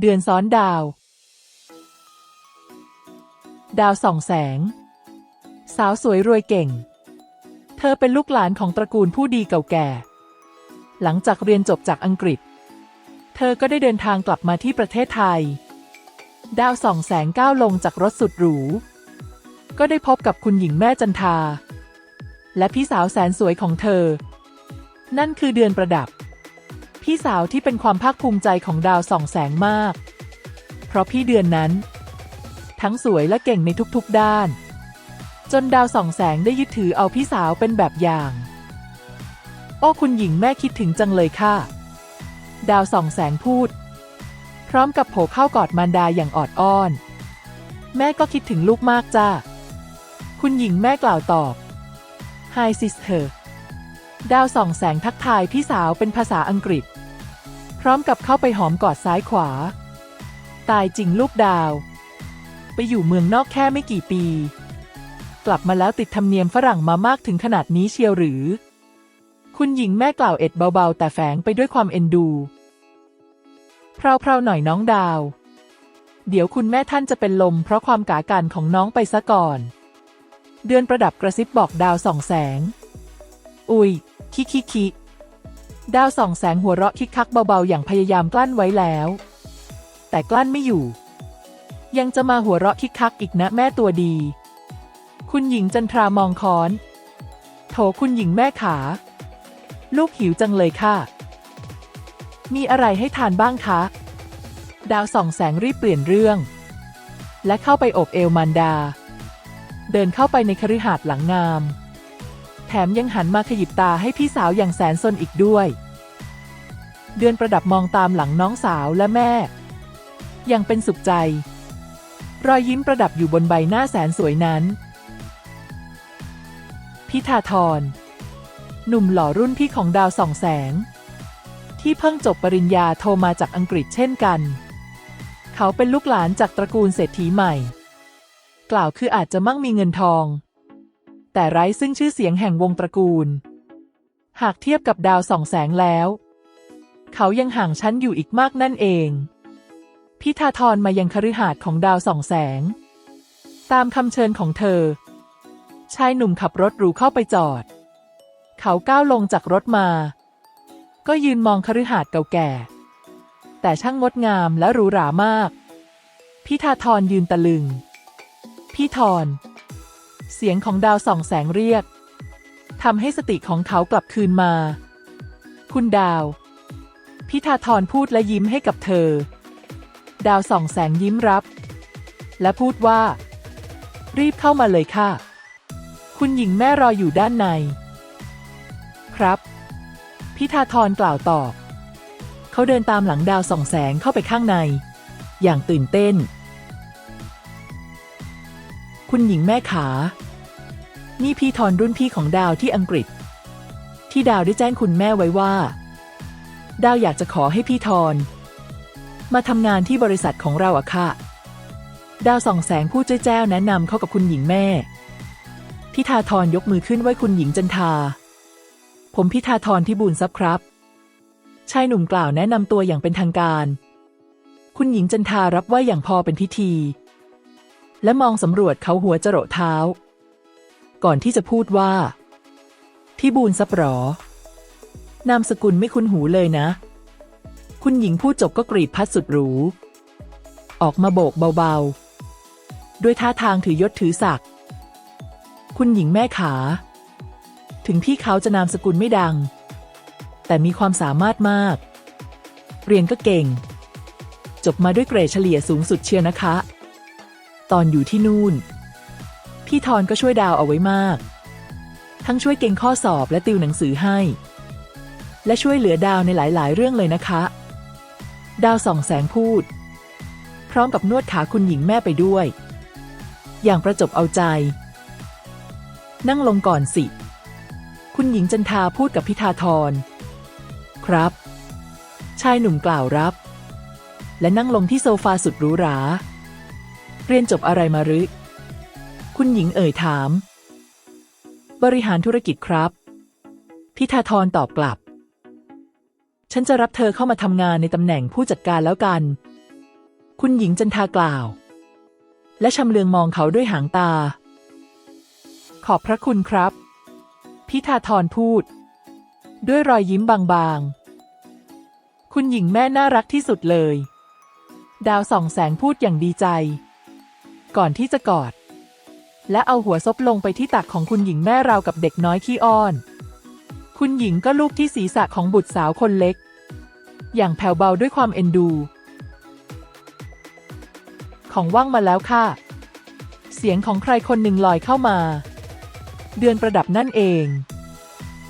เดือนซ้อนดาว ดาวส่องแสง สาวสวยรวยเก่ง เธอเป็นลูกหลานของตระกูลผู้ดีเก่าแก่ หลังจากเรียนจบจากอังกฤษ เธอก็ได้เดินทางกลับมาที่ประเทศไทย ดาวส่องแสงก้าวลงจากรถสุดหรู ก็ได้พบกับคุณหญิงแม่จันทา และพี่สาวแสนสวยของเธอ นั่นคือเดือนประดับ พี่สาวที่เป็นความภาคภูมิใจของดาวส่องแสงมาก เพราะพี่เดือนนั้น ทั้งสวยและเก่งในทุกๆด้าน จนดาวส่องแสงได้ยึดถือเอาพี่สาวเป็นแบบอย่าง โอ้คุณหญิงแม่คิดถึงจังเลยค่ะ ดาวส่องแสงพูด พร้อมกับโผเข้ากอดมารดาอย่างออดอ้อน แม่ก็คิดถึงลูกมากจ้าคุณหญิงแม่กล่าวตอบ Hi sister ดาวส่องแสงทักทายพี่สาวเป็นภาษาอังกฤษ พร้อมกับเข้าไปหอมกอดซ้ายขวา ตายจริงลูกดาว ไปอยู่เมืองนอกแค่ไม่กี่ปี กลับมาแล้วติดธรรมเนียมฝรั่งมามากถึงขนาดนี้เชียวหรือ คุณหญิงแม่กล่าวเอ็ดเบาๆ แต่แฝงไปด้วยความเอ็นดูเพราๆหน่อยน้องดาว เดี๋ยวคุณแม่ท่านจะเป็นลมเพราะความกาการของน้องไปซะก่อน เดือนประดับกระซิบบอกดาวส่องแสง อุยคิคิคิ ดาวส่องแสงหัวเราะคิกคักเบาๆ อย่างพยายามกลั้นไว้แล้ว แต่กลั้นไม่อยู่ ยังจะมาหัวเราะคิกคักอีกนะแม่ตัวดี คุณหญิงจันทรามองค้อน โถคุณหญิงแม่ขา ลูกหิวจังเลยค่ะ มีอะไรให้ทานบ้างคะ ดาวส่องแสงรีบเปลี่ยนเรื่อง และเข้าไปอบเอวมันดา เดินเข้าไปในคฤหาสน์หลังงาม แถมยังหันมาขยิบตาให้พี่สาวอย่างแสนสนอีกด้วย เดือนประดับมองตามหลังน้องสาวและแม่ยังเป็นสุขใจ รอยยิ้มประดับอยู่บนใบหน้าแสนสวยนั้น พิธาธรหนุ่มหล่อรุ่นพี่ของดาวส่องแสง ที่เพิ่งจบปริญญาโทรมาจากอังกฤษเช่นกัน เขาเป็นลูกหลานจากตระกูลเศรษฐีใหม่ กล่าวคืออาจจะมั่งมีเงินทอง แต่ไร้ซึ่งชื่อเสียงแห่งวงตระกูล หากเทียบกับดาวส่องแสงแล้ว เขายังห่างชั้นอยู่อีกมากนั่นเอง พิธาธรมายังคฤหาสน์ของดาวส่องแสง ตามคำเชิญของเธอ ชายหนุ่มขับรถหรูเข้าไปจอด เขาก้าวลงจากรถมา ก็ยืนมองคฤหาสน์เก่าแก่ แต่ช่างงดงามและหรูหรามาก พิธาธรยืนตะลึง พี่ธร เสียงของดาวส่องแสงเรียกทำให้สติของเขากลับคืนมา คุณดาว พิธาธรพูดและยิ้มให้กับเธอ ดาวส่องแสงยิ้มรับ และพูดว่า รีบเข้ามาเลยค่ะ คุณหญิงแม่รออยู่ด้านใน ครับ พิธาธรกล่าวตอบ เขาเดินตามหลังดาวส่องแสงเข้าไปข้างใน อย่างตื่นเต้น คุณหญิงแม่ขา นี่พี่ทอนรุ่นพี่ของดาวที่อังกฤษ ที่ดาวได้แจ้งคุณแม่ไว้ว่า ดาวอยากจะขอให้พี่ทอนมาทำงานที่บริษัทของเราอะค่ะ ดาวส่องแสงพูดเจ้าแนะนำเข้ากับคุณหญิงแม่ พิธาธรยกมือขึ้นไหว้คุณหญิงจันทา ผมพิธาธรที่บุญทรัพย์ครับ ชายหนุ่มกล่าวแนะนำตัวอย่างเป็นทางการ คุณหญิงจันทารับไหว้อย่างพอเป็นพิธี และมองสำรวจเขาหัวจรดเท้า ก่อนที่จะพูดว่าที่บูนซับหรอ นามสกุลไม่คุ้นหูเลยนะ คุณหญิงพูดจบก็กรีดพัดสุดหรู ออกมาโบกเบาๆ ด้วยท่าทางถือยศถือศักดิ์คุณหญิงแม่ขา ถึงพี่เขาจะนามสกุลไม่ดัง แต่มีความสามารถมาก เรียนก็เก่ง จบมาด้วยเกรดเฉลี่ยสูงสุดเชียวนะคะ ตอนอยู่ที่นู่น พี่ทอนก็ช่วยดาวเอาไว้มาก ทั้งช่วยเก่งข้อสอบและติวหนังสือให้ และช่วยเหลือดาวในหลายๆ เรื่องเลยนะคะ ดาวส่องแสงพูด พร้อมกับนวดขาคุณหญิงแม่ไปด้วย อย่างประจบเอาใจ นั่งลงก่อนสิ คุณหญิงจันทาพูดกับพิธาธรครับ ชายหนุ่มกล่าวรับ และนั่งลงที่โซฟาสุดหรูหรา เรียนจบอะไรมาหรือ คุณหญิงเอ่ยถาม บริหารธุรกิจครับ พิธาธรตอบกลับ ฉันจะรับเธอเข้ามาทำงานในตำแหน่งผู้จัดการแล้วกัน คุณหญิงจันทากล่าว และชำเลืองมองเขาด้วยหางตา ขอบพระคุณครับ พิธาธรพูด ด้วยรอยยิ้มบางๆ คุณหญิงแม่น่ารักที่สุดเลยดาวส่องแสงพูดอย่างดีใจ ก่อนที่จะกอด และเอาหัวซบลงไปที่ตักของคุณหญิงแม่ราวกับเด็กน้อยขี้อ้อน คุณหญิงก็ลูบที่ศีรษะของบุตรสาวคนเล็ก อย่างแผ่วเบาด้วยความเอ็นดู ของว่างมาแล้วค่ะ เสียงของใครคนหนึ่งลอยเข้ามา เดือนประดับนั่นเอง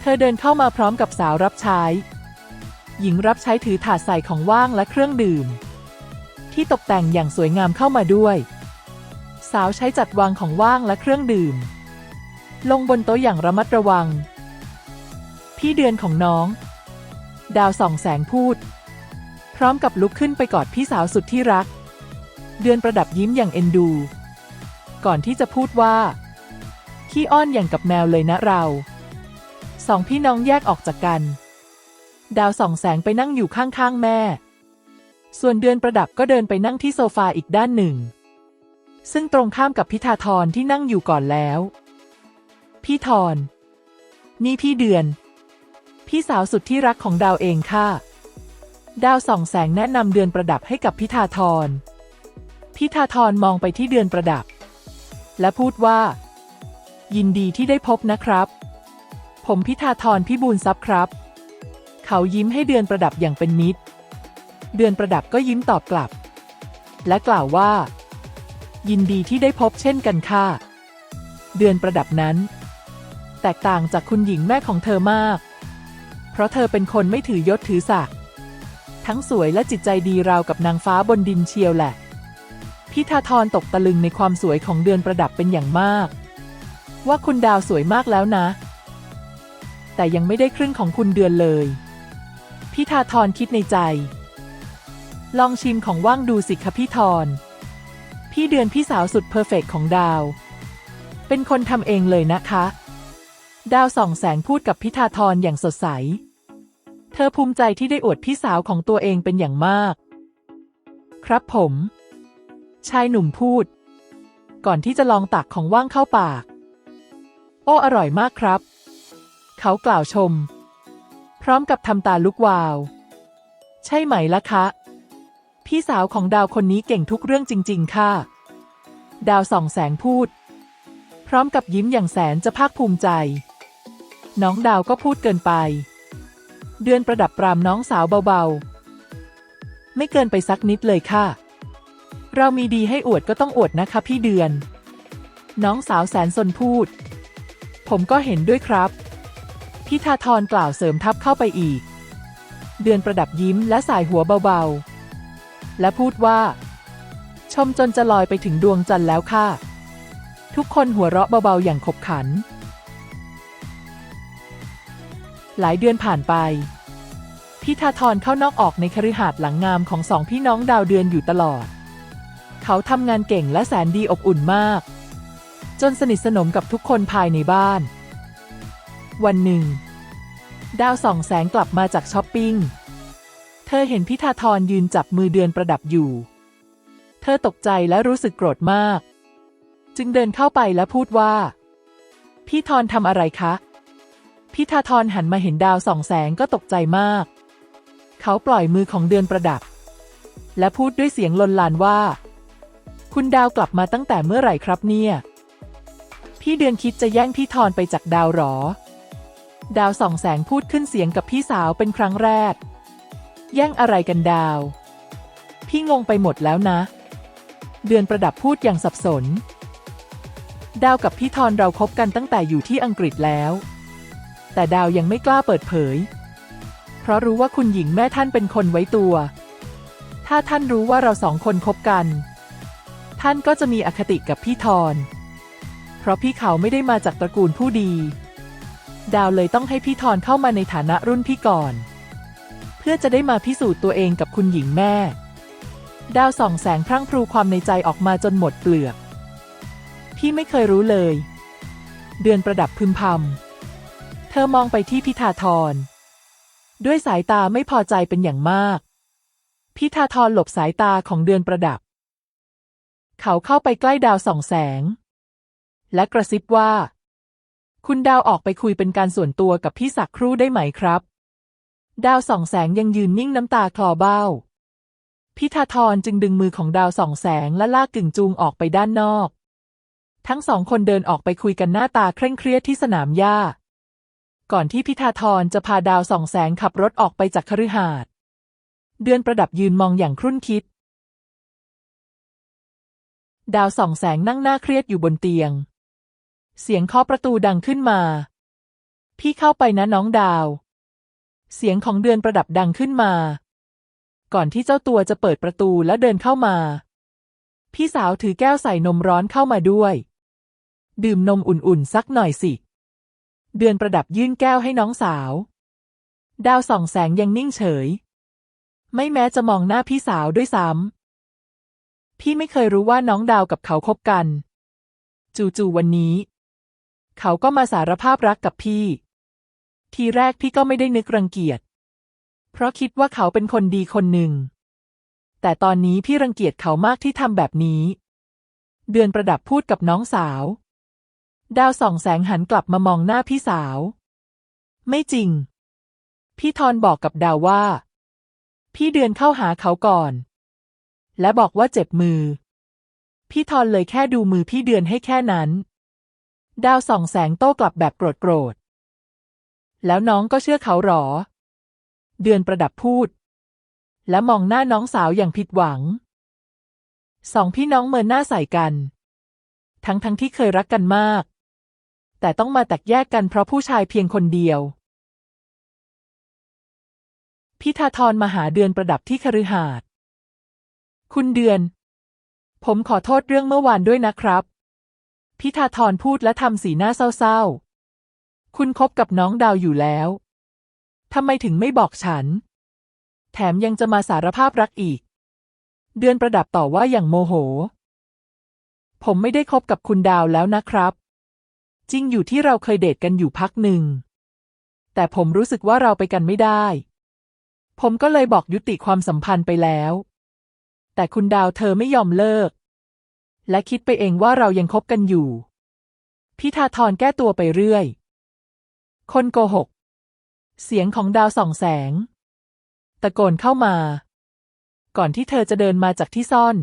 เธอเดินเข้ามาพร้อมกับสาวรับใช้ หญิงรับใช้ถือถาดใส่ของว่างและเครื่องดื่มที่ตกแต่งอย่างสวยงามเข้ามาด้วย สาวใช้จัดวางของว่างและเครื่องดื่ม ลงบนโต๊ะอย่างระมัดระวัง พี่เดือนของน้อง ดาวส่องแสงพูด พร้อมกับลุกขึ้นไปกอดพี่สาวสุดที่รัก เดือนประดับยิ้มอย่างเอ็นดู ก่อนที่จะพูดว่า ขี้อ้อนอย่างกับแมวเลยนะเราสองพี่น้องแยกออกจากกัน ดาวส่องแสงไปนั่งอยู่ข้างๆแม่ ส่วนเดือนประดับก็เดินไปนั่งที่โซฟาอีกด้านหนึ่ง ซึ่งตรงข้ามกับพิธาธรที่นั่งอยู่ก่อนแล้ว พี่ธรนี่พี่เดือน พี่สาวสุดที่รักของดาวเองค่ะ ดาวส่องแสงแนะนำเดือนประดับให้กับพิธาธรพิธาธรมองไปที่เดือนประดับ และพูดว่า ยินดีที่ได้พบนะครับ ผมพิธาธรพิบูลทรัพย์ครับ เขายิ้มให้เดือนประดับอย่างเป็นมิตร เดือนประดับก็ยิ้มตอบกลับ และกล่าวว่า ยินดีที่ได้พบเช่นกันค่ะ เดือนประดับนั้น แตกต่างจากคุณหญิงแม่ของเธอมาก เพราะเธอเป็นคนไม่ถือยศถือศักดิ์ทั้งสวยและจิตใจดีราวกับนางฟ้าบนดินเชียวแหละ พิธาธรตกตะลึงในความสวยของเดือนประดับเป็นอย่างมาก ว่าคุณดาวสวยมากแล้วนะ แต่ยังไม่ได้ครึ่งของคุณเดือนเลย พิธาธรคิดในใจ ลองชิมของว่างดูสิคะพี่ธร พี่เดือนพี่สาวสุดเพอร์เฟกของดาว เป็นคนทำเองเลยนะคะ ดาวส่องแสงพูดกับพิธาธรอย่างสดใส เธอภูมิใจที่ได้อวดพี่สาวของตัวเองเป็นอย่างมาก ครับผม ชายหนุ่มพูด ก่อนที่จะลองตักของว่างเข้าปาก โอ้อร่อยมากครับ เขากล่าวชม พร้อมกับทำตาลุกวาว ใช่ไหมล่ะคะ พี่สาวของดาวคนนี้เก่งทุกเรื่องจริง ๆ ค่ะ ดาวส่องแสงพูด พร้อมกับยิ้มอย่างแสนจะภาคภูมิใจ น้องดาวก็พูดเกินไป เดือนประดับปรามน้องสาวเบาๆ ไม่เกินไปสักนิดเลยค่ะ เรามีดีให้อวดก็ต้องอวดนะคะพี่เดือน น้องสาวแสนสนพูด ผมก็เห็นด้วยครับ พิธาธรกล่าวเสริมทับเข้าไปอีก เดือนประดับยิ้มและสายหัวเบาๆ และพูดว่า ชมจนจะลอยไปถึงดวงจันทร์แล้วค่ะ ทุกคนหัวเราะเบาๆอย่างขบขัน หลายเดือนผ่านไป พิธาธรเข้านอกออกในคฤหาสน์หลังงามของสองพี่น้องดาวเดือนอยู่ตลอด เขาทำงานเก่งและแสนดีอบอุ่นมาก จนสนิทสนมกับทุกคนภายในบ้าน วันหนึ่ง ดาวส่องแสงกลับมาจากช้อปปิ้ง ธอเห็นพิธาธรยืนจับมือเดือนประดับอยู่ เธอตกใจและรู้สึกโกรธมาก จึงเดินเข้าไปและพูดว่า พี่ธรทำอะไรคะ พิธาธรหันมาเห็นดาวส่องแสงก็ตกใจมาก เขาปล่อยมือของเดือนประดับ และพูดด้วยเสียงลนลานว่า คุณดาวกลับมาตั้งแต่เมื่อไหร่ครับเนี่ย พี่เดือนคิดจะแย่งพี่ธรไปจากดาวหรอ ดาวส่องแสงพูดขึ้นเสียงกับพี่สาวเป็นครั้งแรก แย่งอะไรกันดาว พี่งงไปหมดแล้วนะ เดือนประดับพูดอย่างสับสน ดาวกับพี่ธรเราคบกันตั้งแต่อยู่ที่อังกฤษแล้ว แต่ดาวยังไม่กล้าเปิดเผย เพราะรู้ว่าคุณหญิงแม่ท่านเป็นคนไว้ตัว ถ้าท่านรู้ว่าเราสองคนคบกัน ท่านก็จะมีอคติกับพี่ธรเพราะพี่เขาไม่ได้มาจากตระกูลผู้ดี ดาวเลยต้องให้พี่ธรเข้ามาในฐานะรุ่นพี่ก่อน พื่อจะได้มาพิสูจน์ตัวเองกับคุณหญิงแม่ ดาวส่องแสงพรั่งพรูความในใจออกมาจนหมดเปลือก พี่ไม่เคยรู้เลย เดือนประดับพึมพำเธอมองไปที่พิธาธร ด้วยสายตาไม่พอใจเป็นอย่างมาก พิธาธรหลบสายตาของเดือนประดับ เขาเข้าไปใกล้ดาวส่องแสง และกระซิบว่า คุณดาวออกไปคุยเป็นการส่วนตัวกับพี่สักครู่ได้ไหมครับ ดาวสองแสงยังยืนนิ่งน้ำตาคลอเบ้า พิธาธรจึงดึงมือของดาวสองแสงและลากกึ่งจูงออกไปด้านนอก ทั้งสองคนเดินออกไปคุยกันหน้าตาเคร่งเครียดที่สนามหญ้า ก่อนที่พิธาธรจะพาดาวสองแสงขับรถออกไปจากคฤหาสน์เดือนประดับยืนมองอย่างครุ่นคิด ดาวสองแสงนั่งหน้าเครียดอยู่บนเตียง เสียงเคาะประตูดังขึ้นมา พี่เข้าไปนะน้องดาว เสียงของเดือนประดับดังขึ้นมา ก่อนที่เจ้าตัวจะเปิดประตูและเดินเข้ามา พี่สาวถือแก้วใส่นมร้อนเข้ามาด้วย ดื่มนมอุ่นๆสักหน่อยสิ เดือนประดับยื่นแก้วให้น้องสาว ดาวส่องแสงยังนิ่งเฉย ไม่แม้จะมองหน้าพี่สาวด้วยซ้ำพี่ไม่เคยรู้ว่าน้องดาวกับเขาคบกัน จู่ๆวันนี้ เขาก็มาสารภาพรักกับพี่ ทีแรกพี่ก็ไม่ได้นึกรังเกียจ เพราะคิดว่าเขาเป็นคนดีคนหนึ่ง แต่ตอนนี้พี่รังเกียจเขามากที่ทำแบบนี้ เดือนประดับพูดกับน้องสาว ดาวส่องแสงหันกลับมามองหน้าพี่สาว ไม่จริง พี่ทอนบอกกับดาวว่า พี่เดือนเข้าหาเขาก่อน และบอกว่าเจ็บมือ พี่ทอนเลยแค่ดูมือพี่เดือนให้แค่นั้น ดาวส่องแสงโต้กลับแบบโกรธโกรธ แล้วน้องก็เชื่อเขาหรอ เดือนประดับพูด และมองหน้าน้องสาวอย่างผิดหวัง สองพี่น้องเมินหน้าใส่กัน ทั้งทั้งที่เคยรักกันมาก แต่ต้องมาแตกแยกกันเพราะผู้ชายเพียงคนเดียว พิธาธรมาหาเดือนประดับที่คฤหาสน์คุณเดือน ผมขอโทษเรื่องเมื่อวานด้วยนะครับ พิธาธรพูดและทำสีหน้าเศร้าๆ คุณคบกับน้องดาวอยู่แล้ว ทำไมถึงไม่บอกฉัน แถมยังจะมาสารภาพรักอีก เดือนประดับต่อว่าอย่างโมโห ผมไม่ได้คบกับคุณดาวแล้วนะครับ จริงอยู่ที่เราเคยเดทกันอยู่พักหนึ่ง แต่ผมรู้สึกว่าเราไปกันไม่ได้ ผมก็เลยบอกยุติความสัมพันธ์ไปแล้ว แต่คุณดาวเธอไม่ยอมเลิก และคิดไปเองว่าเรายังคบกันอยู่ พิธาธรแก้ตัวไปเรื่อย คนโกหก เสียงของดาวส่องแสง ตะโกนเข้ามา ก่อนที่เธอจะเดินมาจากที่ซ่อน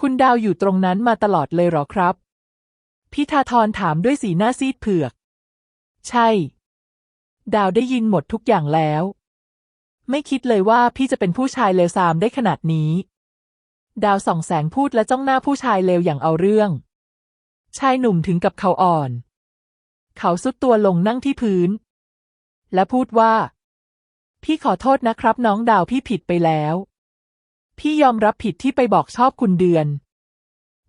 คุณดาวอยู่ตรงนั้นมาตลอดเลยหรอครับ พิธาธรถามด้วยสีหน้าซีดเผือก ใช่ ดาวได้ยินหมดทุกอย่างแล้ว ไม่คิดเลยว่าพี่จะเป็นผู้ชายเลวทรามได้ขนาดนี้ ดาวส่องแสงพูดและจ้องหน้าผู้ชายเลวอย่างเอาเรื่อง ชายหนุ่มถึงกับเขาอ่อน เขาสุดตัวลงนั่งที่พื้น และพูดว่า พี่ขอโทษนะครับ น้องดาวพี่ผิดไปแล้ว พี่ยอมรับผิดที่ไปบอกชอบคุณเดือน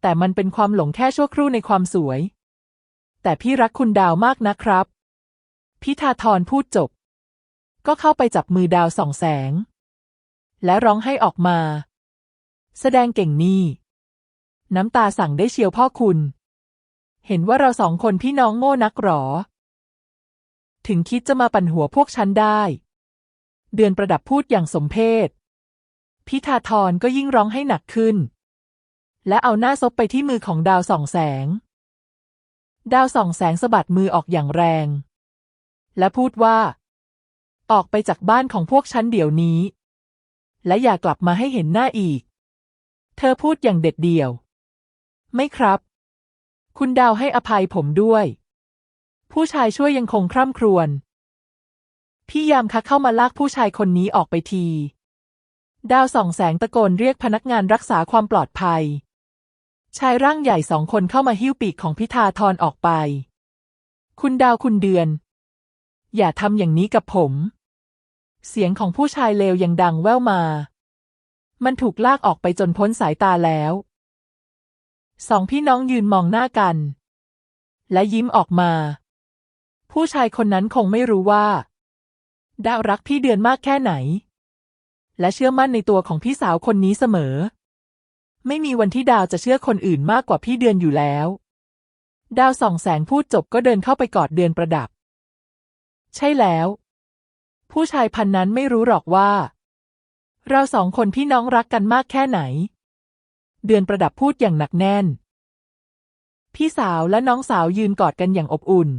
แต่มันเป็นความหลงแค่ชั่วครู่ในความสวย แต่พี่รักคุณดาวมากนะครับ พิธาธรพูดจบ ก็เข้าไปจับมือดาวส่องแสง และร้องให้ออกมา แสดงเก่งนี่ น้ำตาสั่งได้เชียวพ่อคุณ เห็นว่าเราสองคนพี่น้องโง่นักหรอ ถึงคิดจะมาปั่นหัวพวกฉันได้ เดือนประดับพูดอย่างสมเพชพิธาธรก็ยิ่งร้องให้หนักขึ้น และเอาหน้าซบไปที่มือของดาวส่องแสง ดาวส่องแสงสะบัดมือออกอย่างแรง และพูดว่า ออกไปจากบ้านของพวกฉันเดี๋ยวนี้ และอย่ากลับมาให้เห็นหน้าอีก เธอพูดอย่างเด็ดเดี่ยว ไม่ครับ คุณดาวให้อภัยผมด้วย ผู้ชายช่วยยังคงคร่ำครวญพี่ยามคะเข้ามาลากผู้ชายคนนี้ออกไปที ดาวส่องแสงตะโกนเรียกพนักงานรักษาความปลอดภัย ชายร่างใหญ่สองคนเข้ามาหิ้วปีกของพิธาธรออกไป คุณดาวคุณเดือน อย่าทำอย่างนี้กับผม เสียงของผู้ชายเลวยังดังแว่วมา มันถูกลากออกไปจนพ้นสายตาแล้ว สองพี่น้องยืนมองหน้ากัน และยิ้มออกมา ผู้ชายคนนั้นคงไม่รู้ว่า ดาวรักพี่เดือนมากแค่ไหน และเชื่อมั่นในตัวของพี่สาวคนนี้เสมอ ไม่มีวันที่ดาวจะเชื่อคนอื่นมากกว่าพี่เดือนอยู่แล้ว ดาวส่องแสงพูดจบก็เดินเข้าไปกอดเดือนประดับ ใช่แล้ว ผู้ชายพันนั้นไม่รู้หรอกว่า เราสองคนพี่น้องรักกันมากแค่ไหน เดือนประดับพูดอย่างหนักแน่น พี่สาวและน้องสาวยืนกอดกันอย่างอบอุ่น